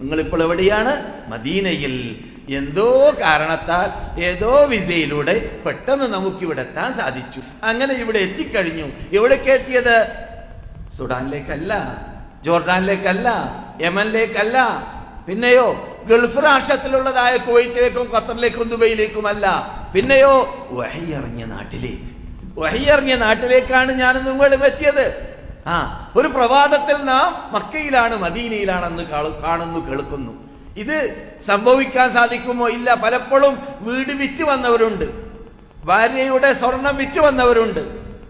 നിങ്ങളിപ്പോൾ എവിടെയാണ്? മദീനയിൽ. എന്തോ കാരണത്താൽ ഏതോ വിസയിലൂടെ പെട്ടെന്ന് നമുക്ക് ഇവിടെ എത്താൻ സാധിച്ചു. അങ്ങനെ ഇവിടെ എത്തിക്കഴിഞ്ഞു. എവിടേക്ക് എത്തിയത്? സുഡാനിലേക്കല്ല ജോർഡാനിലേക്കല്ല യമനിലേക്കല്ല പിന്നെയോ ഗൾഫ് രാഷ്ട്രത്തിലുള്ളതായ കുവൈറ്റിലേക്കും ഖത്തറിലേക്കും ദുബൈയിലേക്കുമല്ല പിന്നെയോ വഹിയറിഞ്ഞ നാട്ടിലേക്ക്. വഹിയറിഞ്ഞ നാട്ടിലേക്കാണ് ഞാനും നിങ്ങളും എത്തിയത്. ആ ഒരു പ്രഭാതത്തിൽ നാം മക്കയിലാണ് മദീനയിലാണെന്ന് കാണു- കാണുന്നു കേൾക്കുന്നു. ഇത് സംഭവിക്കാൻ സാധിക്കുമോ? ഇല്ല. പലപ്പോഴും വീട് വിറ്റ് വന്നവരുണ്ട്. ഭാര്യയുടെ സ്വർണം വിറ്റ് വന്നവരുണ്ട്.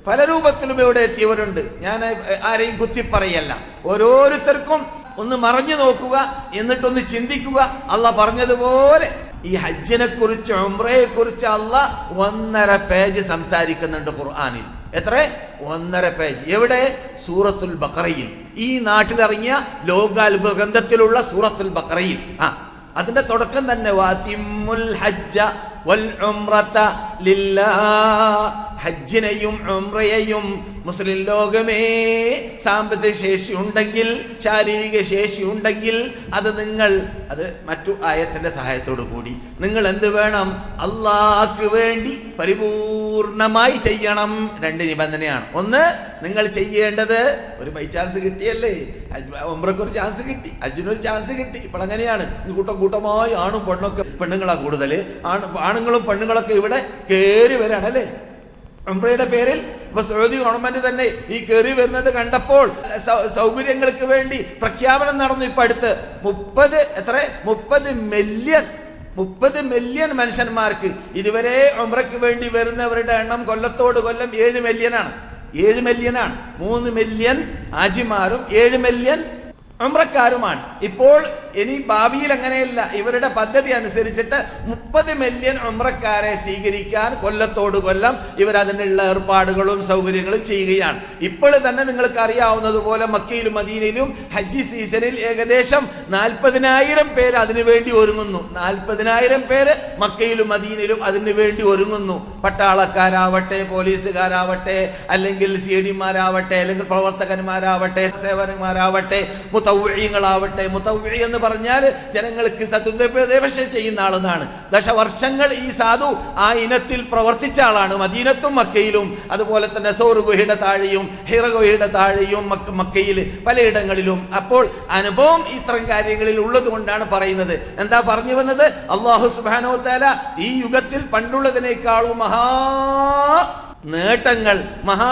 പല രൂപത്തിലും ഇവിടെ എത്തിയവരുണ്ട്. ഞാൻ ആരെയും കുത്തിപ്പറയല്ല. ഓരോരുത്തർക്കും ഒന്ന് മറഞ്ഞു നോക്കുക എന്നിട്ടൊന്ന് ചിന്തിക്കുക. അല്ല പറഞ്ഞതുപോലെ ഈ ഹജ്ജിനെ കുറിച്ച് ഉംറയെ കുറിച്ച് അല്ല ഒന്നര പേജ് സംസാരിക്കുന്നുണ്ട് ഖുർആനിൽ. എത്ര? ഒന്നര പേജ്. എവിടെ? സൂറത്തുൽ ബക്കറയിൽ ഈ നാട്ടിലിറങ്ങിയ ലോകാത്ഭുത ഗ്രന്ഥത്തിലുള്ള സൂറത്തുൽ ബക്കറയിൽ ആ അതിന്റെ തുടക്കം തന്നെ വാതിമുൽ ഹജ്ജ ഹജ്ജിനെയും ഉംറയെയും മുസ്ലിം ലോകമേ സാമ്പത്തിക ശേഷി ഉണ്ടെങ്കിൽ ശാരീരിക ശേഷി ഉണ്ടെങ്കിൽ അത് നിങ്ങൾ അത് മറ്റു ആയത്തിന്റെ സഹായത്തോടു കൂടി. നിങ്ങൾ എന്ത് വേണം? അള്ളാഹ്ക്ക് വേണ്ടി പരിപൂർണമായി ചെയ്യണം. രണ്ട് നിബന്ധനയാണ്. ഒന്ന് നിങ്ങൾ ചെയ്യേണ്ടത് ഒരു ബൈ ചാൻസ് കിട്ടിയല്ലേ? ഒമ്രക്ക് ഒരു ചാൻസ് കിട്ടി. അജിനൊരു ചാൻസ് കിട്ടി. ഇപ്പോൾ അങ്ങനെയാണ്. കൂട്ടം കൂട്ടമായി ആണും പെണ്ണൊക്കെ പെണ്ണുങ്ങളാ കൂടുതൽ ആണ് ആണുങ്ങളും പെണ്ണുങ്ങളൊക്കെ ഇവിടെ കയറി വരാണ് അല്ലേ? ഉംറയുടെ പേരിൽ ഇപ്പൊ സൗദി ഗവൺമെന്റ് തന്നെ ഈ കയറി വരുന്നത് കണ്ടപ്പോൾ സൗകര്യങ്ങൾക്ക് വേണ്ടി പ്രഖ്യാപനം നടന്നു. ഇപ്പൊ അടുത്ത് മുപ്പത് എത്ര? മുപ്പത് മില്യൺ മുപ്പത് മില്യൺ മനുഷ്യന്മാർക്ക് ഇതുവരെ ഉംറയ്ക്ക് വേണ്ടി വരുന്നവരുടെ എണ്ണം കൊല്ലത്തോട് കൊല്ലം ഏഴ് മില്യനാണ് ഏഴ് മില്യനാണ് മൂന്ന് മില്യൻ ആജിമാരും ഏഴ് മില്യൺ അമ്രക്കാരുമാണ്. ഇപ്പോൾ ഇനി ഭാവിയിൽ അങ്ങനെയല്ല. ഇവരുടെ പദ്ധതി അനുസരിച്ചിട്ട് മുപ്പത് മില്യൺ ഉമ്രക്കാരെ സ്വീകരിക്കാൻ കൊല്ലത്തോട് കൊല്ലം ഇവർ അതിനുള്ള ഏർപ്പാടുകളും സൗകര്യങ്ങളും ചെയ്യുകയാണ്. ഇപ്പോൾ തന്നെ നിങ്ങൾക്ക് അറിയാവുന്നതുപോലെ മക്കയിലും മദീനയിലും ഹജ്ജി സീസണിൽ ഏകദേശം നാൽപ്പതിനായിരം പേര് അതിനുവേണ്ടി ഒരുങ്ങുന്നു. നാൽപ്പതിനായിരം പേര് മക്കയിലും മദീനയിലും അതിനു വേണ്ടി ഒരുങ്ങുന്നു. പട്ടാളക്കാരാവട്ടെ പോലീസുകാരാവട്ടെ അല്ലെങ്കിൽ സി ഡിമാരാവട്ടെ അല്ലെങ്കിൽ പ്രവർത്തകന്മാരാവട്ടെ സേവനന്മാരാവട്ടെ മുത്തൗഴികളാവട്ടെ മുത്തൗഴി എന്ന് പറഞ്ഞാൽ ജനങ്ങൾക്ക് സതുപദേശ ചെയ്യുന്ന ആളെന്നാണ്. ദശവർഷങ്ങൾ ഈ സാധു ആ ഇനത്തിൽ പ്രവർത്തിച്ച ആളാണ്. മദീനത്തും മക്കയിലും അതുപോലെ തന്നെ സോർ ഗുഹയുടെ താഴെയും ഹിറ ഗുഹയുടെ താഴെയും മക്ക മക്കയിൽ പലയിടങ്ങളിലും. അപ്പോൾ അനുഭവം ഇത്തരം കാര്യങ്ങളിൽ ഉള്ളത് കൊണ്ടാണ് പറയുന്നത്. എന്താ പറഞ്ഞു വന്നത്? അള്ളാഹു സുബാനോ താല ഈ യുഗത്തിൽ പണ്ടുള്ളതിനേക്കാളും മഹാ നേട്ടങ്ങൾ മഹാ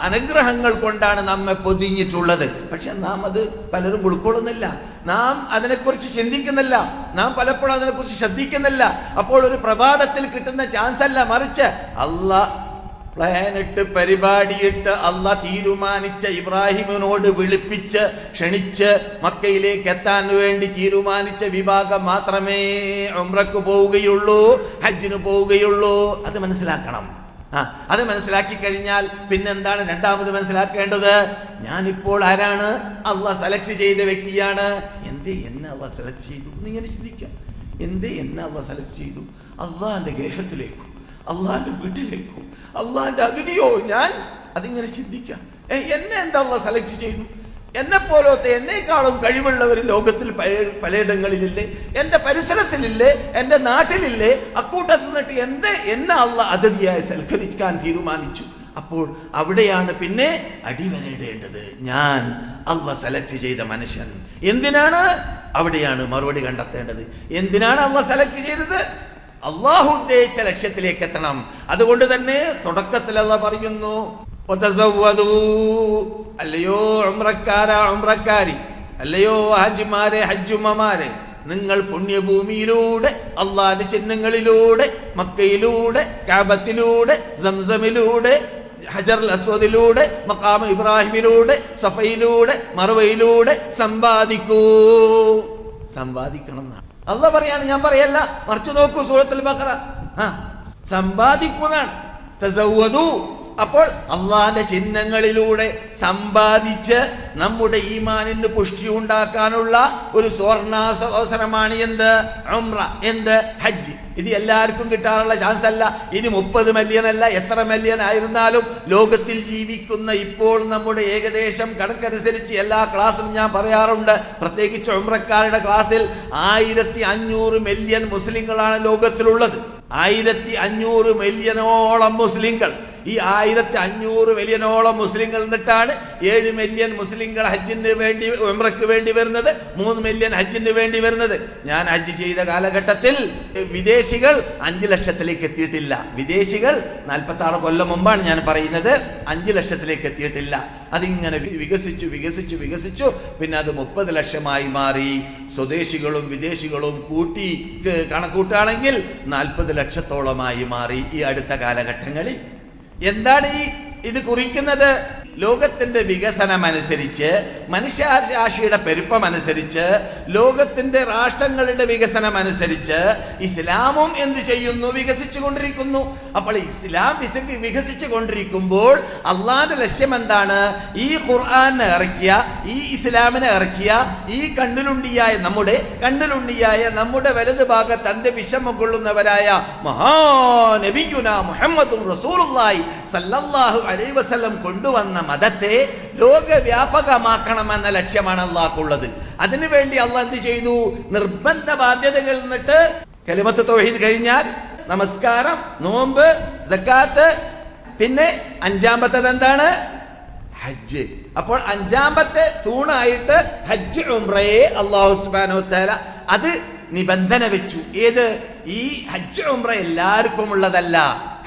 അനുഗ്രഹങ്ങൾ കൊണ്ടാണ് നമ്മെ പൊതിഞ്ഞിട്ടുള്ളത്. പക്ഷെ നാം അത് പലരും ഉൾക്കൊള്ളുന്നില്ല. നാം അതിനെക്കുറിച്ച് ചിന്തിക്കുന്നില്ല. നാം പലപ്പോഴും അതിനെക്കുറിച്ച് ശ്രദ്ധിക്കുന്നില്ല. അപ്പോൾ ഒരു പ്രഭാതത്തിൽ കിട്ടുന്ന ചാൻസ് അല്ല. മറിച്ച് അല്ല പ്ലാനിട്ട് പരിപാടിയിട്ട് അല്ല തീരുമാനിച്ച ഇബ്രാഹിമിനോട് വിളിപ്പിച്ച് ക്ഷണിച്ച് മക്കയിലേക്ക് എത്താൻ വേണ്ടി തീരുമാനിച്ച വിഭാഗം മാത്രമേ ഉംറക്ക് പോവുകയുള്ളൂ ഹജ്ജിന് പോവുകയുള്ളൂ. അത് മനസ്സിലാക്കണം. ആ അത് മനസ്സിലാക്കി കഴിഞ്ഞാൽ പിന്നെന്താണ് രണ്ടാമത് മനസ്സിലാക്കേണ്ടത്? ഞാനിപ്പോൾ ആരാണ്? അള്ളാഹ് സെലക്ട് ചെയ്ത വ്യക്തിയാണ്. എന്ത് എന്നെ അള്ളാഹ് സെലക്ട് ചെയ്തു? എന്നിങ്ങനെ ചിന്തിക്കാം. എന്ത് എന്നെ അള്ളാഹ് സെലക്ട് ചെയ്തു? അള്ളാന്റെ ഗേഹത്തിലേക്കോ അള്ളാന്റെ വീട്ടിലേക്കും അള്ളാന്റെ അതിഥിയോ ഞാൻ? അതിങ്ങനെ ചിന്തിക്കാം. എന്നെ എന്താ അള്ളാഹ് സെലക്ട് ചെയ്തു? എന്നെ പോലത്തെ എന്നെക്കാളും കഴിവുള്ളവർ ലോകത്തിൽ പല- പലയിടങ്ങളിലില്ലേ? എന്റെ പരിസരത്തിലില്ലേ? എന്റെ നാട്ടിലില്ലേ? അക്കൂട്ടത്തിൽ നിന്നിട്ട് എന്റെ എന്നെ അള്ള അതിഥിയായി സൽക്കരിക്കാൻ തീരുമാനിച്ചു. അപ്പോൾ അവിടെയാണ് പിന്നെ അടിവരയിടേണ്ടത്. ഞാൻ അള്ള സെലക്ട് ചെയ്ത മനുഷ്യൻ. എന്തിനാണ് അവിടെയാണ് മറുപടി കണ്ടെത്തേണ്ടത്? എന്തിനാണ് അള്ള സെലക്ട് ചെയ്തത്? അള്ളാഹു ഉദ്ദേശിച്ച ലക്ഷ്യത്തിലേക്ക് എത്തണം. അതുകൊണ്ട് തന്നെ തുടക്കത്തിൽ അള്ള പറയുന്നു. അല്ലയോ ഉമ്രക്കാരാ ഉംറക്കാരി. അല്ലയോ ഹാജിമാരെ ഹജ്ജുമ്മമാരെ. നിങ്ങൾ പുണ്യഭൂമിയിലൂടെ അള്ളാന്റെ ചിഹ്നങ്ങളിലൂടെ മക്കയിലൂടെ കാബത്തിലൂടെ സംസമിലൂടെ ഹജർ അസ്വദിലൂടെ മക്കാമ ഇബ്രാഹിമിലൂടെ സഫയിലൂടെ മറുവയിലൂടെ സമ്പാദിക്കൂ. സമ്പാദിക്കണം എന്നാണ്. അല്ല പറയാണ് ഞാൻ പറയല്ല മറിച്ചു നോക്കൂ സൂറത്തുൽ ആ സമ്പാദിക്കുന്നതാണ് അപ്പോൾ അള്ളാന്റെ ചിഹ്നങ്ങളിലൂടെ സമ്പാദിച്ച് നമ്മുടെ ഈമാനിന് പുഷ്ടി ഉണ്ടാക്കാനുള്ള ഒരു സുവർണാവസരമാണ് എന്ത്? ഉംറ. എന്ത്? ഹജ്ജ്. ഇത് എല്ലാവർക്കും കിട്ടാനുള്ള ചാൻസ് അല്ല ഇനി മുപ്പത് മില്യൺ അല്ല എത്ര മില്യൺ ആയിരുന്നാലും ലോകത്തിൽ ജീവിക്കുന്ന ഇപ്പോൾ നമ്മുടെ ഏകദേശം കണക്കനുസരിച്ച് എല്ലാ ക്ലാസ്സും ഞാൻ പറയാറുണ്ട്. പ്രത്യേകിച്ച് ഉംറക്കാരുടെ ക്ലാസ്സിൽ ആയിരത്തി അഞ്ഞൂറ് മില്യൺ മുസ്ലിങ്ങളാണ് ലോകത്തിലുള്ളത്. ആയിരത്തി അഞ്ഞൂറ് മില്യണോളം മുസ്ലിങ്ങൾ. ഈ ആയിരത്തി അഞ്ഞൂറ് മില്യനോളം മുസ്ലിങ്ങൾ എന്നിട്ടാണ് ഏഴ് മില്യൺ മുസ്ലിങ്ങൾ ഹജ്ജിന് വേണ്ടി ഉംറയ്ക്ക് വേണ്ടി വരുന്നത് മൂന്ന് മില്യൺ ഹജ്ജിന് വേണ്ടി വരുന്നത്. ഞാൻ ഹജ്ജ് ചെയ്ത കാലഘട്ടത്തിൽ വിദേശികൾ അഞ്ച് ലക്ഷത്തിലേക്ക് എത്തിയിട്ടില്ല. വിദേശികൾ നാൽപ്പത്തി ആറ് കൊല്ലം മുമ്പാണ് ഞാൻ പറയുന്നത് അഞ്ച് ലക്ഷത്തിലേക്ക് എത്തിയിട്ടില്ല. അതിങ്ങനെ വികസിച്ചു വികസിച്ചു വികസിച്ചു. പിന്നെ അത് മുപ്പത് ലക്ഷമായി മാറി. സ്വദേശികളും വിദേശികളും കൂട്ടി കണക്കൂട്ടാണെങ്കിൽ നാൽപ്പത് ലക്ഷത്തോളമായി മാറി ഈ അടുത്ത കാലഘട്ടങ്ങളിൽ. എന്താണ് ഈ ഇത് കുറിക്കുന്നത്? ലോകത്തിന്റെ വികസനമനുസരിച്ച് മനുഷ്യരാശിയുടെ പെരുപ്പം അനുസരിച്ച് ലോകത്തിന്റെ രാഷ്ട്രങ്ങളുടെ വികസനമനുസരിച്ച് ഇസ്ലാമും എന്ത് ചെയ്യുന്നു? വികസിച്ചു കൊണ്ടിരിക്കുന്നു അപ്പോൾ ഇസ്ലാം വിസ- വികസിച്ചു കൊണ്ടിരിക്കുമ്പോൾ അള്ളാന്റെ ലക്ഷ്യം എന്താണ്? ഈ ഖുർആാനെ ഇറക്കിയ ഈ ഇസ്ലാമിനെ ഇറക്കിയ ഈ കണ്ണിലുണ്ടിയായ നമ്മുടെ കണ്ണിലുണ്ടിയായ നമ്മുടെ വലത് ഭാഗത്ത് തന്റെ വിഷമം കൊള്ളുന്നവരായ മഹാനബിയുന മുഹമ്മദും റസൂലുള്ളാഹി സല്ലല്ലാഹു അലൈഹി വസല്ലം കൊണ്ടുവന്ന മതത്തെ ലോകവ്യാപകമാക്കണമെന്ന ലക്ഷ്യമാണ് അള്ളാഹ്ക്കുള്ളത്. അതിനുവേണ്ടി അള്ളാഹ് എന്ത് ചെയ്തു? നിർബന്ധ ബാധ്യതകൾ എന്നിട്ട് കലിമത്ത് തൗഹീദ് കഴിഞ്ഞാൽ നമസ്കാരം നോമ്പ് സക്കാത്ത് പിന്നെ അഞ്ചാമത്തത് എന്താണ്? ഹജ്ജ്. അപ്പോൾ അഞ്ചാമത്തെ തൂണായിട്ട് ഹജ്ജ് ഉംറയെ അള്ളാഹു തആല അത് നിബന്ധന വെച്ചു. ഏത്? ഈ ഹജ്ജ് ഉംറ എല്ലാവർക്കും ഉള്ളതല്ല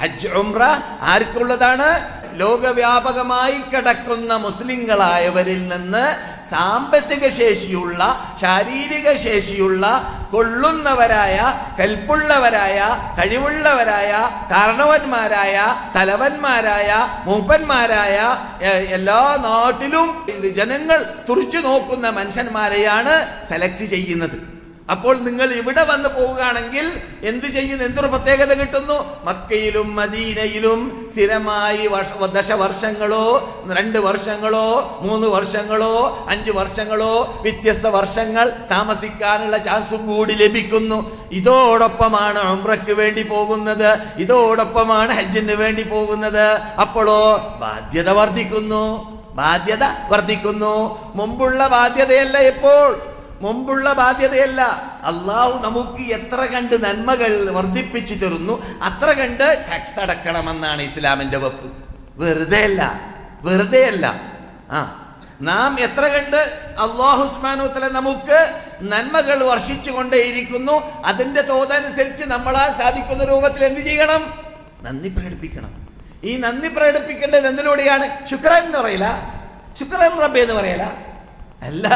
ഹജ്ജ് ഉംറ ആർക്കുള്ളതാണ്? ലോകവ്യാപകമായി കിടക്കുന്ന മുസ്ലിങ്ങളായവരിൽ നിന്ന് സാമ്പത്തിക ശേഷിയുള്ള ശാരീരിക ശേഷിയുള്ള കൊള്ളുന്നവരായ കൽപ്പുള്ളവരായ കഴിവുള്ളവരായ കാരണവന്മാരായ തലവന്മാരായ മൂപ്പന്മാരായ എല്ലാ നാട്ടിലും ജനങ്ങൾ തുറിച്ചു നോക്കുന്ന മനുഷ്യന്മാരെയാണ് സെലക്ട് ചെയ്യുന്നത്. അപ്പോൾ നിങ്ങൾ ഇവിടെ വന്ന് പോവുകയാണെങ്കിൽ എന്ത് ചെയ്യുന്നു എന്തൊരു പ്രത്യേകത കിട്ടുന്നു? മക്കയിലും മദീനയിലും സ്ഥിരമായി ദശ വർഷങ്ങളോ രണ്ട് വർഷങ്ങളോ മൂന്ന് വർഷങ്ങളോ അഞ്ച് വർഷങ്ങളോ വ്യത്യസ്ത വർഷങ്ങൾ താമസിക്കാനുള്ള ചാൻസ് കൂടി ലഭിക്കുന്നു. ഇതോടൊപ്പമാണ് ഉംറയ്ക്ക് വേണ്ടി പോകുന്നത്. ഇതോടൊപ്പമാണ് ഹജ്ജിന് വേണ്ടി പോകുന്നത്. അപ്പോഴോ ബാധ്യത വർദ്ധിക്കുന്നു. ബാധ്യത വർദ്ധിക്കുന്നു. മുമ്പുള്ള ബാധ്യതയല്ല ഇപ്പോൾ. മുമ്പുള്ള ബാധ്യതയല്ല. അള്ളാഹു നമുക്ക് എത്ര കണ്ട് നന്മകൾ വർദ്ധിപ്പിച്ചു തരുന്നു അത്ര കണ്ട് ടാക്സ് അടക്കണമെന്നാണ് ഇസ്ലാമിന്റെ വെപ്പ്. വെറുതെ അല്ല വെറുതെ അല്ല ആ നാം എത്ര കണ്ട് അള്ളാഹുസ്മാനുത്തല നമുക്ക് നന്മകൾ വർഷിച്ചു കൊണ്ടേയിരിക്കുന്നു അതിന്റെ തോതനുസരിച്ച് നമ്മളാൽ സാധിക്കുന്ന രൂപത്തിൽ എന്ത് ചെയ്യണം? നന്ദി പ്രകടിപ്പിക്കണം. ഈ നന്ദി പ്രകടിപ്പിക്കേണ്ടത് എന്തിലൂടെയാണ്? ശുക്രൻ എന്ന് പറയില്ല. ശുക്രൻ റബ്ബെ എന്ന് പറയല അല്ല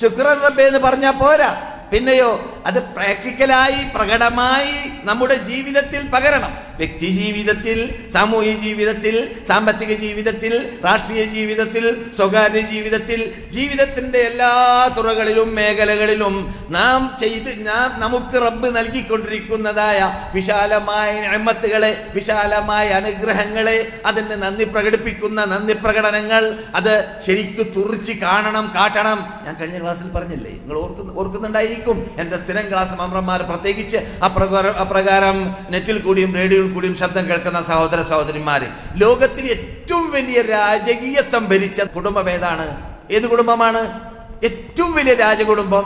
ശുക്രൻ റബ്ബെ എന്ന് പറഞ്ഞാൽ പോരാ. പിന്നെയോ അത് പ്രാക്ടിക്കലായി പ്രകടമായി നമ്മുടെ ജീവിതത്തിൽ പകരണം. വ്യക്തി ജീവിതത്തിൽ സാമൂഹ്യ ജീവിതത്തിൽ സാമ്പത്തിക ജീവിതത്തിൽ രാഷ്ട്രീയ ജീവിതത്തിൽ സ്വകാര്യ ജീവിതത്തിൽ ജീവിതത്തിന്റെ എല്ലാ തുറകളിലും മേഖലകളിലും നാം ചെയ്ത് നാം നമുക്ക് റബ്ബ് നൽകിക്കൊണ്ടിരിക്കുന്നതായ വിശാലമായ അമ്മത്തുകളെ വിശാലമായ അനുഗ്രഹങ്ങളെ അതിന് നന്ദി പ്രകടിപ്പിക്കുന്ന നന്ദി പ്രകടനങ്ങൾ അത് ശരിക്കും തുറിച്ച് കാണണം കാട്ടണം. ഞാൻ കഴിഞ്ഞ ക്ലാസ്സിൽ പറഞ്ഞില്ലേ നിങ്ങൾ ഓർക്കുന്നു ഓർക്കുന്നുണ്ടായിരിക്കും എന്റെ സ്ഥിരം ക്ലാസ് മെമ്പർമാർ പ്രത്യേകിച്ച് അപ്രകാരം അപ്രകാരം നെറ്റിൽ കൂടിയും റേഡിയോയിൽ കൂടിയും ശബ്ദം കേൾക്കുന്ന സഹോദര സഹോദരിമാർ ലോകത്തിൽ ഏറ്റവും വലിയ രാജകീയത്വം ഭരിച്ച കുടുംബം ഏതാണ്? ഏത് കുടുംബമാണ്? ഏറ്റവും വലിയ രാജകുടുംബം?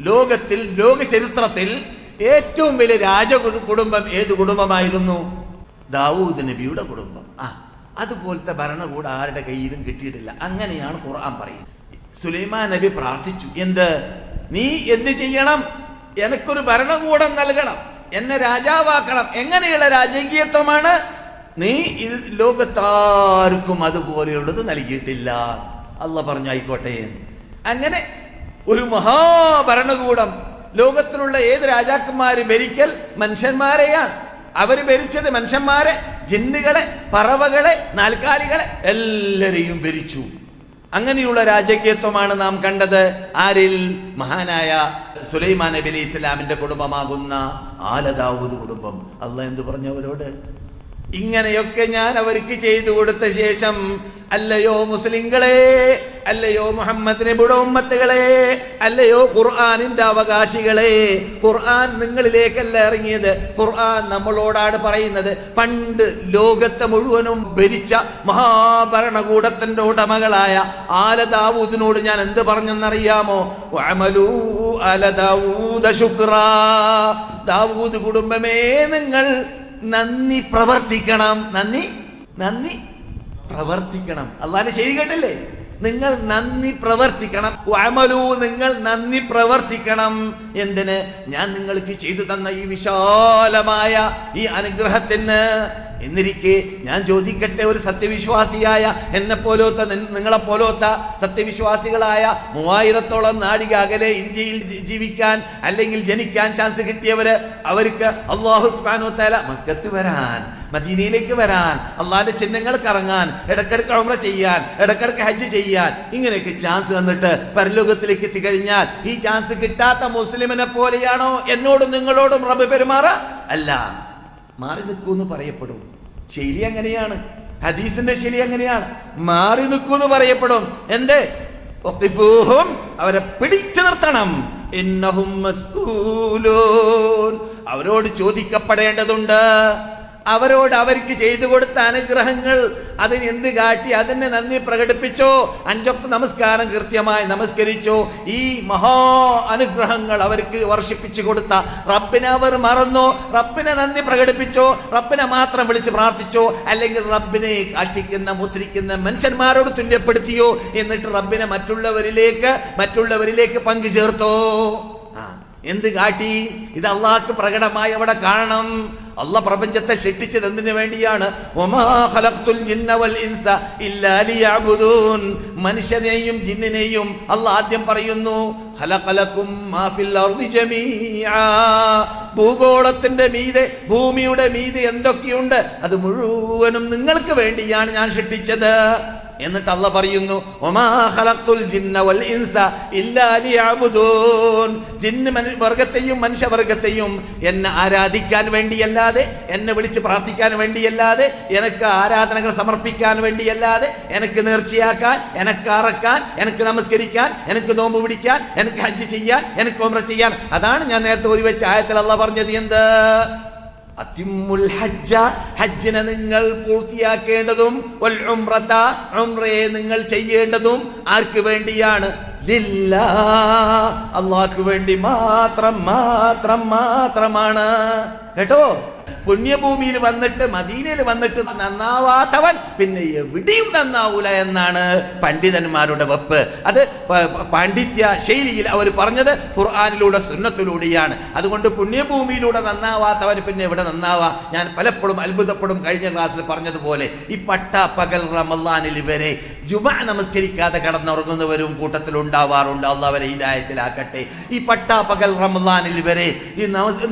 ലോകത്തിൽ ലോക ചരിത്രത്തിൽ ഏറ്റവും വലിയ രാജ കുടുംബം ഏത് കുടുംബമായിരുന്നു? ദാവൂദ് നബിയുടെ കുടുംബം. ആ അതുപോലത്തെ ഭരണകൂടം ആരുടെ കയ്യിലും കിട്ടിയിട്ടില്ല. അങ്ങനെയാണ് ഖുർആൻ പറയുന്നത്. സുലൈമാൻ നബി പ്രാർത്ഥിച്ചു. എന്ത്? നീ എന്ത് ചെയ്യണം? എനിക്കൊരു ഭരണകൂടം നൽകണം. എന്നെ രാജാവാക്കണം. എങ്ങനെയുള്ള രാജകീയത്വമാണ്? നീ ലോകത്താർക്കും അതുപോലെയുള്ളത് നൽകിയിട്ടില്ല. അല്ല പറഞ്ഞു ആയിക്കോട്ടെ. അങ്ങനെ ഒരു മഹാഭരണകൂടം ലോകത്തിലുള്ള ഏത് രാജാക്കന്മാര് ഭരിക്കൽ? മനുഷ്യന്മാരെയാണ്. അവർ ഭരിച്ചത് മനുഷ്യന്മാരെ ജിന്നുകളെ പറവകളെ നാൽക്കാലികളെ എല്ലാരെയും ഭരിച്ചു. അങ്ങനെയുള്ള രാജകീയത്വമാണ് നാം കണ്ടത്. ആരിൽ മഹാനായ സുലൈമാൻ നബി അലി ഇസ്ലാമിന്റെ കുടുംബമാകുന്ന ആലദാവൂദ് കുടുംബം. അല്ല എന്ത് പറഞ്ഞവരോട് ഇങ്ങനെയൊക്കെ ഞാൻ അവർക്ക് ചെയ്തു കൊടുത്ത ശേഷം അല്ലയോ മുസ്ലിങ്ങളെ അല്ലയോ മുഹമ്മദ് നബിയുടെ ഉമ്മത്തുകളെ അല്ലയോ ഖുർആാനിന്റെ അവകാശികളെ ഖുർആൻ നിങ്ങളിലേക്കല്ല ഇറങ്ങിയത്. ഖുർആൻ നമ്മളോടാണ് പറയുന്നത്. പണ്ട് ലോകത്തെ മുഴുവനും ഭരിച്ച മഹാഭരണകൂടത്തിന്റെ ഉടമകളായ ആലദാവൂദിനോട് ഞാൻ എന്ത് പറഞ്ഞെന്നറിയാമോ? ദാവൂദ് കുടുംബമേ നിങ്ങൾ നന്ദി പ്രവർത്തിക്കണം. നന്ദി നന്ദി പ്രവർത്തിക്കണം. അള്ളാന്റെ ശരി കേട്ടല്ലേ? നിങ്ങൾ നന്ദി പ്രവർത്തിക്കണം. വാമലു നിങ്ങൾ നന്ദി പ്രവർത്തിക്കണം. എന്തിന്? ഞാൻ നിങ്ങൾക്ക് ചെയ്തു തന്ന ഈ വിശാലമായ ഈ അനുഗ്രഹത്തിന് എന്നിരിക്കെ ഞാൻ ചോദിക്കട്ടെ ഒരു സത്യവിശ്വാസിയായ എന്നെ പോലോത്ത നിങ്ങളെ പോലോത്ത സത്യവിശ്വാസികളായ മൂവായിരത്തോളം നാടിക അകലെ ഇന്ത്യയിൽ ജീവിക്കാൻ അല്ലെങ്കിൽ ജനിക്കാൻ ചാൻസ് കിട്ടിയവര് അവർക്ക് അള്ളാഹു സ്ബാനു തല മക്കത്ത് വരാൻ മദീനയിലേക്ക് വരാൻ അള്ളാഹിന്റെ ചിഹ്നങ്ങൾ കറങ്ങാൻ ഇടക്കിടക്ക് ഉംറ ചെയ്യാൻ ഇടക്കിടക്ക് ഹജ്ജ് ചെയ്യാൻ ഇങ്ങനെയൊക്കെ ചാൻസ് വന്നിട്ട് പരലോകത്തിലേക്ക് എത്തിക്കഴിഞ്ഞാൽ ഈ ചാൻസ് കിട്ടാത്ത മുസ്ലിമിനെ പോലെയാണോ എന്നോടും നിങ്ങളോടും റബ്ബ് പെരുമാറ? അല്ല. മാറി നിൽക്കൂ എന്ന് പറയപ്പെടും. ശൈലി അങ്ങനെയാണ്. ഹദീസിന്റെ ശൈലി അങ്ങനെയാണ്. മാറി നിൽക്കൂ എന്ന് പറയപ്പെടും. എന്തേ? അവരെ പിടിച്ചു നിർത്തണം. അവരോട് ചോദിക്കപ്പെടേണ്ടതുണ്ട്. അവരോട് അവർക്ക് ചെയ്തു കൊടുത്ത അനുഗ്രഹങ്ങൾ അതിന് എന്ത് കാട്ടി? അതിനെ നന്ദി പ്രകടിപ്പിച്ചോ? അഞ്ചൊക്കെ നമസ്കാരം കൃത്യമായി നമസ്കരിച്ചോ? ഈ മഹാ അനുഗ്രഹങ്ങൾ അവർക്ക് വർഷിപ്പിച്ചു കൊടുത്ത റബ്ബിനെ അവർ മറന്നോ? റബ്ബിനെ നന്ദി പ്രകടിപ്പിച്ചോ? റബ്ബിനെ മാത്രം വിളിച്ച് പ്രാർത്ഥിച്ചോ? അല്ലെങ്കിൽ റബ്ബിനെ കാട്ടിക്കുന്ന മുദ്രിക്കുന്ന മനുഷ്യന്മാരോട് തുല്യപ്പെടുത്തിയോ? എന്നിട്ട് റബ്ബിനെ മറ്റുള്ളവരിലേക്ക് മറ്റുള്ളവരിലേക്ക് പങ്കു ചേർത്തോ എന്ത് കാട്ടി? ഇത് അള്ളാഹ്ക്ക് പ്രകടമായി അവിടെ കാണണം. അല്ല പ്രപഞ്ചത്തെ ഷെട്ടിച്ചത് എന്തിനു വേണ്ടിയാണ്? മനുഷ്യനെയും ജിന്നിനെയും അല്ല ആദ്യം പറയുന്നു ഭൂഗോളത്തിന്റെ മീതെ ഭൂമിയുടെ മീതെ എന്തൊക്കെയുണ്ട്? അത് മുഴുവനും നിങ്ങൾക്ക് വേണ്ടിയാണ് ഞാൻ സൃഷ്ടിച്ചത് എന്നിട്ട് അല്ല പറയുന്നു വർഗത്തെയും മനുഷ്യവർഗത്തെയും എന്നെ ആരാധിക്കാൻ വേണ്ടിയല്ലാതെ എന്നെ വിളിച്ച് പ്രാർത്ഥിക്കാൻ വേണ്ടിയല്ലാതെ എനിക്ക് ആരാധനകൾ സമർപ്പിക്കാൻ വേണ്ടിയല്ലാതെ എനിക്ക് നേർച്ചയാക്കാൻ എനിക്ക് അറക്കാൻ എനിക്ക് നമസ്കരിക്കാൻ എനിക്ക് നോമ്പ് പിടിക്കാൻ എനിക്ക് ഹജ്ജ് ചെയ്യാൻ എനിക്ക് ഓമ്ര ചെയ്യാൻ. അതാണ് ഞാൻ നേരത്തെ ഓതി വെച്ച ആയത്തിൽ അല്ല പറഞ്ഞത്. എന്ത്? അതിമ്മുൽ ഹജ്ജ ഹജ്ജിനെ നിങ്ങൾ പൂർത്തിയാക്കേണ്ടതും വൽ ഉംറത ഉംറയെ നിങ്ങൾ ചെയ്യേണ്ടതും ആർക്ക് വേണ്ടിയാണ്? ലില്ലാ അള്ളാഹ്ക്ക് വേണ്ടി മാത്രം മാത്രം മാത്രമാണ്. കേട്ടോ? പുണ്യഭൂമിയിൽ വന്നിട്ട് മദീനയിൽ വന്നിട്ട് നന്നാവാത്തവൻ പിന്നെ എവിടെയും നന്നാവൂല എന്നാണ് പണ്ഡിതന്മാരുടെ വെപ്പ്. അത് പാണ്ഡിത്യ ശൈലിയിൽ അവർ പറഞ്ഞത് ഖുർആാനിലൂടെ സുന്നത്തിലൂടെയാണ്. അതുകൊണ്ട് പുണ്യഭൂമിയിലൂടെ നന്നാവാത്തവൻ പിന്നെ എവിടെ നന്നാവാ? ഞാൻ പലപ്പോഴും അത്ഭുതപ്പെടും കഴിഞ്ഞ ക്ലാസ്സിൽ പറഞ്ഞതുപോലെ. ഈ പട്ട പകൽ റമല്ലാനിൽ ഇവരെ ജുമ നമസ്കരിക്കാതെ കടന്നുറങ്ങുന്നവരും കൂട്ടത്തിൽ ഉണ്ടാവാറുണ്ട് അള്ളവരെ ഹിതായത്തിലാക്കട്ടെ ഈ പട്ട പകൽ റമല്ലാനിൽ ഇവരെ ഈ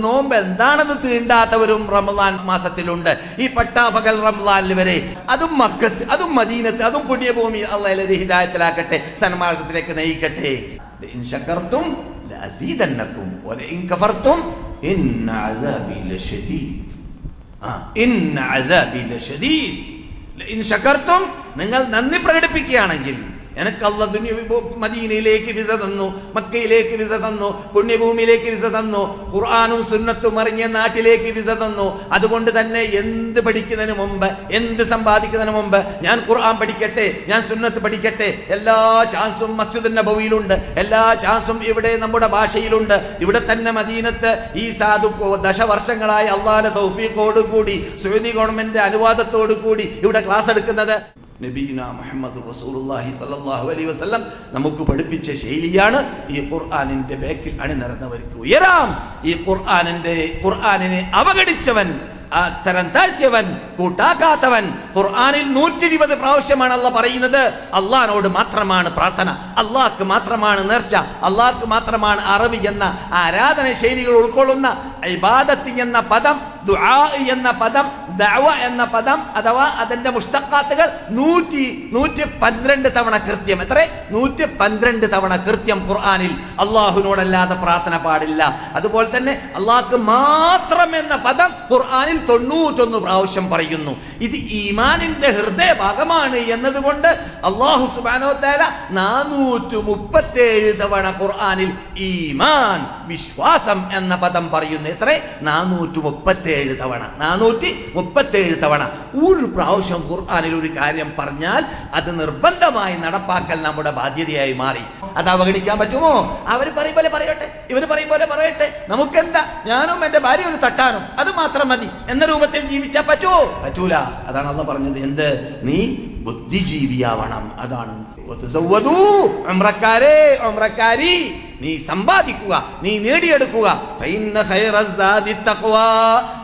നോമ്പ് എന്താണെന്ന് തീണ്ടാത്തവരും റമദാൻ മാസത്തിലുണ്ട്. ഈ പട്ടാപകൽ റമദാനിൽ വരെ അതും മക്കത്ത് അതും മദീനത്ത് അതും പുണ്യഭൂമി അള്ളാഹ് ഹിദായത്തിലാക്കട്ടെ സന്മാർഗത്തിലേക്ക് നയിക്കട്ടെ. ഇൻ അദാബി ലശദീദ് ആ അദാബി ലശദീദ് ഇൻ നിങ്ങൾ നന്ദി പ്രകടിപ്പിക്കുകയാണെങ്കിൽ എനിക്ക് ദുനിയ മദീനയിലേക്ക് വിസ തന്നു മക്കയിലേക്ക് വിസ തന്നു പുണ്യഭൂമിയിലേക്ക് വിസ തന്നു ഖുർആാനും സുന്നത്തും അറിഞ്ഞ നാട്ടിലേക്ക് വിസ തന്നു. അതുകൊണ്ട് തന്നെ എന്ത് പഠിക്കുന്നതിന് മുമ്പ് എന്ത് സമ്പാദിക്കുന്നതിന് മുമ്പ് ഞാൻ ഖുർആൻ പഠിക്കട്ടെ ഞാൻ സുന്നത്ത് പഠിക്കട്ടെ. എല്ലാ ചാൻസും മസ്ജിദ് നബവിയിലുണ്ട്. എല്ലാ ചാൻസും ഇവിടെ നമ്മുടെ ഭാഷയിലുണ്ട്. ഇവിടെ തന്നെ മദീനത്ത് ഈ സാധു ദശവർഷങ്ങളായി അള്ളാഹുടെ തൗഫീഖോട് കൂടി സൗദി ഗവൺമെന്റ് അനുവാദത്തോടു കൂടി ഇവിടെ ക്ലാസ് എടുക്കുന്നത് നബീന മുഹമ്മദ് റസൂലുള്ളാഹി സ്വല്ലല്ലാഹു അലൈഹി വസല്ലം നമുക്ക് പഠിപ്പിച്ച ശൈലിയാണ് ഈ ഖുർആനിന്റെ ബാക്കിൽ അണിനിരന്നവർക്ക് ഉയരാം. ഈ ഖുർആനിന്റെ ഖുർആനിനെ അവഗണിച്ചവൻ തരം താഴ്ത്തിയവൻ കൂട്ടാക്കാത്തവൻ ഖുർആനിൽ നൂറ്റി ഇരുപത് പ്രാവശ്യമാണ് അല്ല പറയുന്നത്. അള്ളഹാനോട് മാത്രമാണ് പ്രാർത്ഥന. അള്ളാഹ്ക്ക് മാത്രമാണ് നേർച്ച. അള്ളാഹ്ക്ക് മാത്രമാണ് അറിവ് എന്ന ആരാധന ശൈലികൾ ഉൾക്കൊള്ളുന്ന ഇബാദത്ത് എന്ന പദം ദുആ എന്ന പദം ദഅവ എന്ന പദം അഥവാ അതിന്റെ മുഷ്തഖാത്തുകൾ നൂറ്റി നൂറ്റി പന്ത്രണ്ട് തവണ കൃത്യം. എത്ര? നൂറ്റി പന്ത്രണ്ട് തവണ കൃത്യം ഖുർആനിൽ. അള്ളാഹുവിനോടല്ലാതെ പ്രാർത്ഥന പാടില്ല. അതുപോലെ തന്നെ അള്ളാഹ്ക്ക് മാത്രം എന്ന പദം ഖുർആനിൽ തൊണ്ണൂറ്റൊന്ന് പ്രാവശ്യം പറയുന്നു. ഇത് ഈമാനിന്റെ ഹൃദയ ഭാഗമാണ് എന്നതുകൊണ്ട് അള്ളാഹു സുബാനോ തആല നാനൂറ്റി മുപ്പത്തേഴ് തവണ ഖുർആാനിൽ ഈമാൻ വിശ്വാസം എന്ന പദം പറയുന്നു. എത്ര? നാനൂറ്റി മുപ്പത്തേഴ് തവണ. നാനൂറ്റി മുപ്പത്തേഴ് തവണ. ഒരു പ്രാവശ്യം ഖുർആാനിൽ ഒരു കാര്യം പറഞ്ഞാൽ അത് നിർബന്ധമായി നടപ്പാക്കൽ നമ്മുടെ ബാധ്യതയായി മാറി. അത് അവഗണിക്കാൻ പറ്റുമോ? അവർ പറയും പോലെ പറയട്ടെ. ഇവർ പറയും പോലെ പറയട്ടെ. നമുക്കെന്താ? ഞാനും എന്റെ ഭാര്യ ഒരു തട്ടാനും. അത് മാത്രം മതി. എന്ന രൂപത്തിൽ ജീവിച്ചാൽ പറ്റുമോ പറ്റൂല. അതാണ് അന്ന് പറഞ്ഞത്. എന്ത്? നീ ബുദ്ധിജീവിയാവണം. അതാണ്. ഉംറക്കാരേ ഉംറക്കാരി. നീ സമ്പാദിക്കുക നീ നേടിയെടുക്കുക.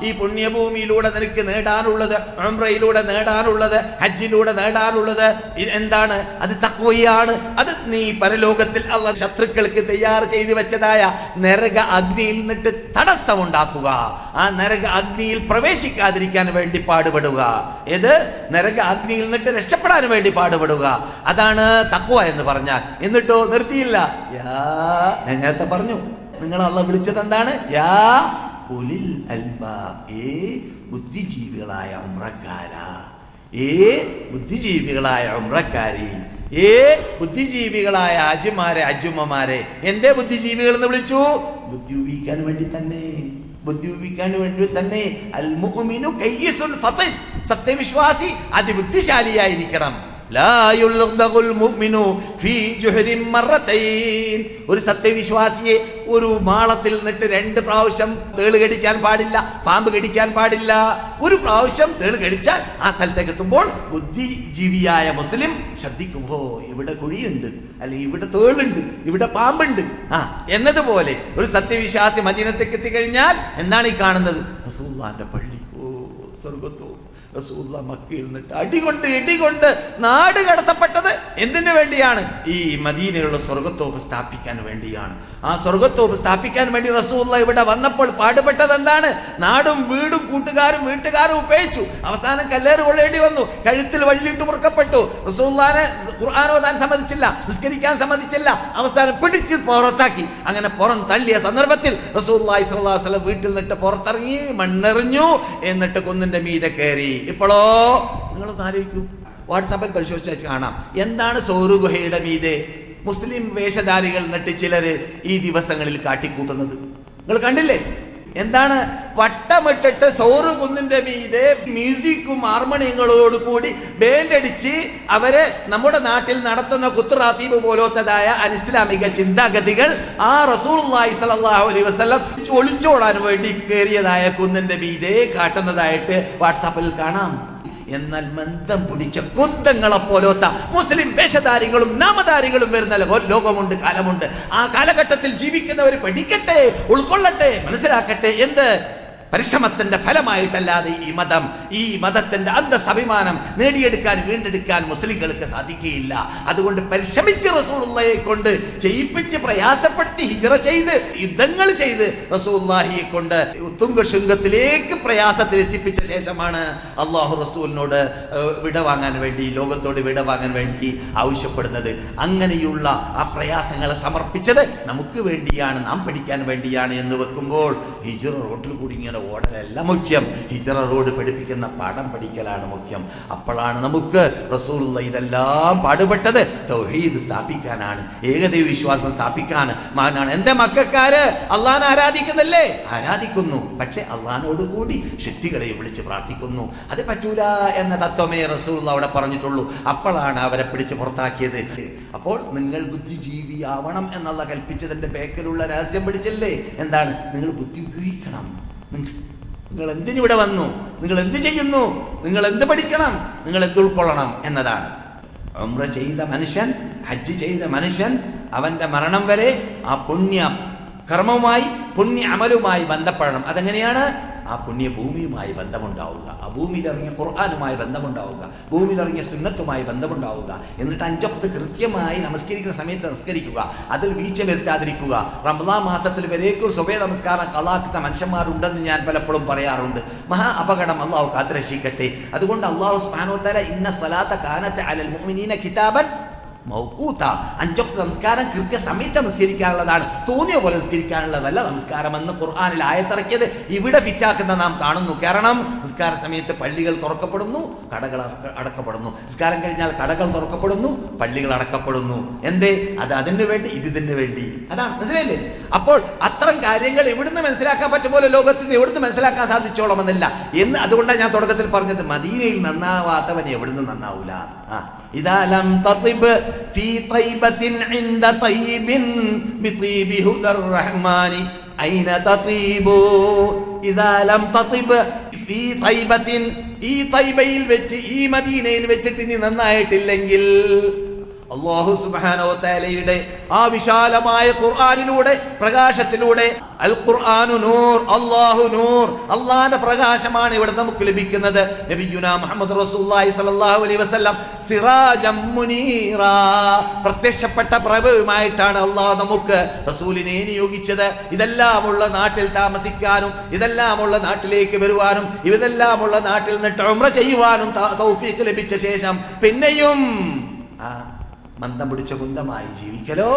ഈ പുണ്യഭൂമിയിലൂടെ നിനക്ക് നേടാനുള്ളത് ഉംറയിലൂടെ നേടാനുള്ളത് ഹജ്ജിലൂടെ നേടാനുള്ളത് എന്താണ്? അത് തക്വയാണ് അത് നീ പരലോകത്തിൽ അള്ള ശത്രുക്കൾക്ക് തയ്യാർ ചെയ്തു വെച്ചതായ നരക അഗ്നിയിൽ നിന്നിട്ട് തടസ്സമുണ്ടാക്കുക. ആ നരക അഗ്നിയിൽ പ്രവേശിക്കാതിരിക്കാൻ വേണ്ടി പാടുപെടുക. ഏത്? നരക അഗ്നിയിൽ നിന്നിട്ട് രക്ഷപ്പെടാൻ വേണ്ടി പാടുപെടുക. അതാണ് തക്വ എന്ന് പറഞ്ഞാൽ. എന്നിട്ടോ നിർത്തിയില്ല? യാ ഞാൻ നേരത്തെ പറഞ്ഞു. നിങ്ങൾ അള്ള വിളിച്ചത് എന്താണ്? യാ ഉലിൽ ഏ ബുദ്ധിജീവികളായ ഉമ്രക്കാരാ. ഏ ബുദ്ധിജീവികളായ ഉമ്രക്കാരി. ഏ ബുദ്ധിജീവികളായ അജുമാരെ അജുമ്മമാരെ എന്തേ ബുദ്ധിജീവികൾ എന്ന് വിളിച്ചു? ബുദ്ധി ഉപയോഗിക്കാൻ വേണ്ടി തന്നെ. ബുദ്ധി ഉപയോഗിക്കാൻ വേണ്ടി തന്നെ. അൽ മുഅ്മിനു കയ്യിസുൻ ഫതൻ. സത്യവിശ്വാസി അതിബുദ്ധിശാലിയായിരിക്കണം. ഒരു സത്യവിശ്വാസിയെ ഒരു മാളത്തിൽ നിന്നിട്ട് രണ്ട് പ്രാവശ്യം തേൾ കടിക്കാൻ പാടില്ല പാമ്പ് കടിക്കാൻ പാടില്ല. ഒരു പ്രാവശ്യം തേൾ കടിച്ചാൽ ആ സ്ഥലത്തേക്ക് എത്തുമ്പോൾ ബുദ്ധിജീവിയായ മുസ്ലിം ശ്രദ്ധിക്കും ഇവിടെ കുഴിയുണ്ട് അല്ലെ ഇവിടെ തേളുണ്ട് ഇവിടെ പാമ്പുണ്ട്. ആ എന്നതുപോലെ ഒരു സത്യവിശ്വാസി മദീനത്തേക്ക് എത്തിക്കഴിഞ്ഞാൽ എന്താണ് ഈ കാണുന്നത്? പള്ളി. ഓ സ്വർഗത്തോ റസൂല്ല മക്കയിൽ നിന്നിട്ട് അടികൊണ്ട് ഇടികൊണ്ട് നാട് കടത്തപ്പെട്ടത് എന്തിനു വേണ്ടിയാണ്? ഈ മദീനയുള്ള സ്വർഗത്തോപ്പ് സ്ഥാപിക്കാൻ വേണ്ടിയാണ്. ആ സ്വർഗത്തോപ്പ് സ്ഥാപിക്കാൻ വേണ്ടി റസൂല്ല ഇവിടെ വന്നപ്പോൾ പാടുപെട്ടത് എന്താണ്? നാടും വീടും കൂട്ടുകാരും വീട്ടുകാരും ഉപയോഗിച്ചു. അവസാനം കല്ലേറ് കൊള്ളേണ്ടി വന്നു. കഴുത്തിൽ വള്ളിയിട്ട് മുറുക്കപ്പെട്ടു. റസൂല്ലാനെ ഖുർആൻ ഓതാൻ സമ്മതിച്ചില്ല നിസ്കരിക്കാൻ സമ്മതിച്ചില്ല. അവസാനം പിടിച്ച് പുറത്താക്കി. അങ്ങനെ പുറം തള്ളിയ സന്ദർഭത്തിൽ റസൂല്ലാ വസല്ലം വീട്ടിൽ നിന്നിട്ട് പുറത്തിറങ്ങി മണ്ണെറിഞ്ഞു. എന്നിട്ട് കുന്നിന്റെ മീതെ കയറി. ഇപ്പോഴോ നിങ്ങളൊന്ന് ആലോചിക്കൂ. വാട്സാപ്പിൽ പരിശോധിച്ച് കാണാം. എന്താണ് സോറു ഗുഹയുടെ മീതെ? മുസ്ലിം വേഷധാരികൾ എന്നിട്ട് ചിലര് ഈ ദിവസങ്ങളിൽ കാട്ടിക്കൂട്ടുന്നത്. നിങ്ങൾ കണ്ടില്ലേ? എന്താണ്? വട്ടമിട്ടിട്ട് സൗറ് കുന്നിന്റെ മീതെ മ്യൂസിക്കും ഹാർമോണിയങ്ങളോട് കൂടി ബേൻഡടിച്ച് അവർ നമ്മുടെ നാട്ടിൽ നടത്തുന്ന കുത്തുറാത്തീബ് പോലത്തതായ അനിസ്ലാമിക ചിന്താഗതികൾ ആ റസൂൾ അലൈഹി വസ്ലം ഒളിച്ചോടാൻ വേണ്ടി കയറിയതായ കുന്നിന്റെ മീതെ കാട്ടുന്നതായിട്ട് വാട്സാപ്പിൽ കാണാം. എന്നാൽ മന്ദം പിടിച്ച കുന്തങ്ങളെ പോലോത്ത മുസ്ലിം വേഷധാരികളും നാമധാരികളും വരുന്ന ലോകമുണ്ട് കാലമുണ്ട്. ആ കാലഘട്ടത്തിൽ ജീവിക്കുന്നവർ പഠിക്കട്ടെ ഉൾക്കൊള്ളട്ടെ മനസ്സിലാക്കട്ടെ എന്ത്? പരിശ്രമത്തിന്റെ ഫലമായിട്ടല്ലാതെ ഈ മതം ഈ മതത്തിന്റെ അന്തസ്സഭിമാനം നേടിയെടുക്കാൻ വീണ്ടെടുക്കാൻ മുസ്ലിങ്ങൾക്ക് സാധിക്കുകയില്ല. അതുകൊണ്ട് പരിശ്രമിച്ച് റസൂലുള്ളയെ കൊണ്ട് ചെയ്യിപ്പിച്ച് പ്രയാസപ്പെടുത്തി ഹിജറ ചെയ്ത് യുദ്ധങ്ങൾ ചെയ്ത് റസൂല്ലാഹിയെ കൊണ്ട് ഉത്തുംഗശൃംഗത്തിലേക്ക് പ്രയാസത്തിൽ എത്തിപ്പിച്ച ശേഷമാണ് അള്ളാഹു റസൂലിനോട് വിട വാങ്ങാൻ വേണ്ടി ലോകത്തോട് വിട വാങ്ങാൻ വേണ്ടി ആവശ്യപ്പെടുന്നത്. അങ്ങനെയുള്ള ആ പ്രയാസങ്ങളെ സമർപ്പിച്ചത് നമുക്ക് വേണ്ടിയാണ് നാം പഠിക്കാൻ വേണ്ടിയാണ് എന്ന് വെക്കുമ്പോൾ ഹിജറ റോട്ടിൽ കൂടി ഇങ്ങനെ ഓടലല്ല മുഖ്യം. ഹിജറോട് പഠിപ്പിക്കുന്ന പാഠം പഠിക്കലാണ് മുഖ്യം. അപ്പോഴാണ് നമുക്ക് റസൂലുള്ള ഇതെല്ലാം പാടുപെട്ടത്. തൗഹീദ് സ്ഥാപിക്കാനാണ് ഏകദൈവ വിശ്വാസം സ്ഥാപിക്കാൻ മാനാണ് എന്റെ മക്കാര് അള്ളാഹാൻ ആരാധിക്കുന്നല്ലേ? ആരാധിക്കുന്നു. പക്ഷെ അള്ളഹാനോട് കൂടി ശക്തികളെ വിളിച്ച് പ്രാർത്ഥിക്കുന്നു. അത് പറ്റൂല എന്ന തത്വമേ റസൂൽ അവിടെ പറഞ്ഞിട്ടുള്ളൂ. അപ്പോഴാണ് അവരെ പിടിച്ച് പുറത്താക്കിയത്. അപ്പോൾ നിങ്ങൾ ബുദ്ധിജീവിയാവണം എന്നുള്ള കൽപ്പിച്ചതിന്റെ ബേക്കലുള്ള രഹസ്യം പിടിച്ചല്ലേ? എന്താണ്? നിങ്ങൾ ബുദ്ധി ഉപയോഗിക്കണം നിങ്ങൾ- എന്തിനിവിടെ വന്നു? നിങ്ങൾ എന്ത് ചെയ്യുന്നു? നിങ്ങൾ എന്ത് പഠിക്കണം? നിങ്ങൾ എന്ത് ഉൾക്കൊള്ളണം എന്നതാണ്. ഉംറ ചെയ്ത മനുഷ്യൻ ഹജ്ജ് ചെയ്ത മനുഷ്യൻ അവന്റെ മരണം വരെ ആ പുണ്യ കർമ്മവുമായി പുണ്യ അമലുമായി ബന്ധപ്പെടണം. അതെങ്ങനെയാണ്? ആ പുണ്യ ഭൂമിയുമായി ബന്ധമുണ്ടാവുക. ആ ഭൂമിയിലിറങ്ങിയ ഖുർആാനുമായി ബന്ധമുണ്ടാവുക. ഭൂമിയിലിറങ്ങിയ സുന്നത്തുമായി ബന്ധമുണ്ടാവുക. എന്നിട്ട് അഞ്ചൊക്കെ കൃത്യമായി നമസ്കരിക്കുന്ന സമയത്ത് നമസ്കരിക്കുക. അതിൽ വീഴ്ച വരുത്താതിരിക്കുക. റംലാ മാസത്തിൽ വരേക്കും സ്വഭയ നമസ്കാരം കലാക്കുന്ന മനുഷ്യന്മാരുണ്ടെന്ന് ഞാൻ പലപ്പോഴും പറയാറുണ്ട്. മഹാ അപകടം അള്ളാഹു കാത്തുരക്ഷിക്കട്ടെ. അതുകൊണ്ട് അള്ളാഹു സ്മാനോത്തല ഇന്ന സലാത്ത കാനത്ത് അലൽ മുഅ്മിനീന കിതാബൻ മൗക്കൂത്ത. അഞ്ചൊക്കെ നമസ്കാരം കൃത്യസമയത്ത് നമസ്കരിക്കാനുള്ളതാണ്. തോന്നിയ പോലെ നമസ്കരിക്കാനുള്ളതല്ല നമസ്കാരം എന്ന് ഖുർആാനിൽ ആയത്തിറക്കിയത്. ഇവിടെ ഫിറ്റാക്കുന്ന നാം കാണുന്നു. കാരണം നിസ്കാര സമയത്ത് പള്ളികൾ തുറക്കപ്പെടുന്നു കടകൾ അടക്കപ്പെടുന്നു. നിസ്കാരം കഴിഞ്ഞാൽ കടകൾ തുറക്കപ്പെടുന്നു പള്ളികൾ അടക്കപ്പെടുന്നു. എന്തേ? അത് അതിന് വേണ്ടി ഇത് ഇതിന് വേണ്ടി. അതാണ്. മനസ്സിലായില്ലേ? അപ്പോൾ അത്തരം കാര്യങ്ങൾ ഇവിടുന്ന് മനസ്സിലാക്കാൻ പറ്റും പോലെ ലോകത്തിൽ നിന്ന് എവിടുന്ന് മനസ്സിലാക്കാൻ സാധിച്ചോളമെന്നില്ല. എന്ന് അതുകൊണ്ടാണ് ഞാൻ തുടക്കത്തിൽ പറഞ്ഞത്. മദീനയിൽ നന്നാവാത്തവൻ എവിടുന്ന് നന്നാവൂല? ആ. إذا لم تطب في طيبة عند طيب بطيب هدى الرحمن أين تطيب إذا لم تطب في طيبة ഈ തൈബയിൽ വെച്ച് ഈ മദീനയിൽ വെച്ചിട്ട് ഇനി നന്നായിട്ടില്ലെങ്കിൽ അള്ളാഹു തആലയുടെ ആ വിശാലമായ ഖുർആാനിലൂടെ പ്രകാശത്തിലൂടെ അൽ ഖുർആനു നൂർ അല്ലാഹു നൂർ അള്ളാന്റെ പ്രകാശമാണ് ഇവിടെ നമുക്ക് ലഭിക്കുന്നത്. മുഹമ്മദ് അലൈഹി വസല്ലം സിറാജം മുനീറ പ്രത്യക്ഷപ്പെട്ട പ്രഭവുമായിട്ടാണ് അള്ളാഹ് നമുക്ക് റസൂലിനെ നിയോഗിച്ചത്. ഇതെല്ലാമുള്ള നാട്ടിൽ താമസിക്കാനും ഇതെല്ലാമുള്ള നാട്ടിലേക്ക് വരുവാനും ഇതെല്ലാമുള്ള നാട്ടിൽ നിന്ന് ഉംറ ചെയ്യുവാനും ലഭിച്ച ശേഷം പിന്നെയും ആ മന്ദം പിടിച്ച കുന്തമായി ജീവിക്കലോ?